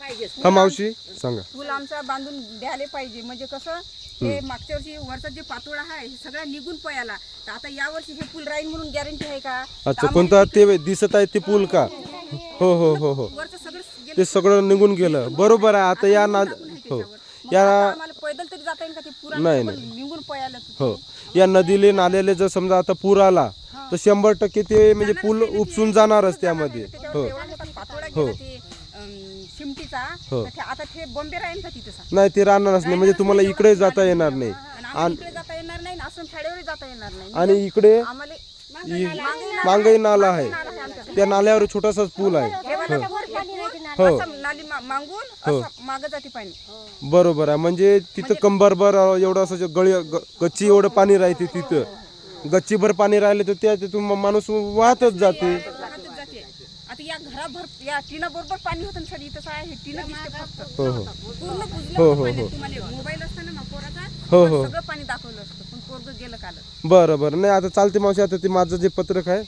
हा मावशी सांगा. पूल आमचा बांधून द्यायला पाहिजे. म्हणजे कसं हे मागच्या वर्षी वरचा जे पातोळा आहे हे सगळा निघून पयाला तर आता या वर्षी हे पूल राहील म्हणून गॅरंटी आहे का? अच्छा कोणता ते दिसत आहे ते पूल का? हो हो हो हो. वरचं सगळं गेलं. ते सगळं निघून गेलं. बरोबर आहे. आता या ना हो. मग या आता आम्हाला पैदल तरी जाता येईल का ते पुरा नाही, निघून पयाला हो. या नदीले नाल्याले जर समजा आता पूर आला तर शंभर टक्के ते म्हणजे पूल उपसून जाणारच त्यामध्ये हो. त्याच्यावर पातोळा गेला ते. अं, शिमटीचा. हो. तर ते आता ते बॉम्बे राहील का तिथं सा? नाही ते राहणारच नाही म्हणजे तुम्हाला इकडे जाता येणार नाही. आणि आम्हाला इकडे जाता येणार नाही आश्रम शाळेवर जाता येणार नाही. आणि इकडे आम्हाला मांगई नाला आहे. त्या नाल्यावर छोटासाच पूल आहे. हो असं नाली मा- मागून असं मागं जाते पाणी. बरोबर आहे. म्हणजे तिथं कंबरभर एवढं असं जे गळी ग- गच्ची एवढं पाणी राहते तिथं. गच्चीभर पाणी राहिले तर त्या तिथून म- माणूस वाहतच जाते. या घराभर या टीना बरोबर पाणी होतं ना सर इथं आहे हे टीना दिसते फक्त. हो हो. पूर्ण बुजलं हो, होतं हो, पाण्यात. हो. तुम्हाला मोबाईल असताना ना पोराचा हो, हो. सगळं पाणी दाखवलं असतं. पण पोरग गेलं काल बरं बरं. नाही आता चालते मावशी. आता ते माझं जे पत्रक आहे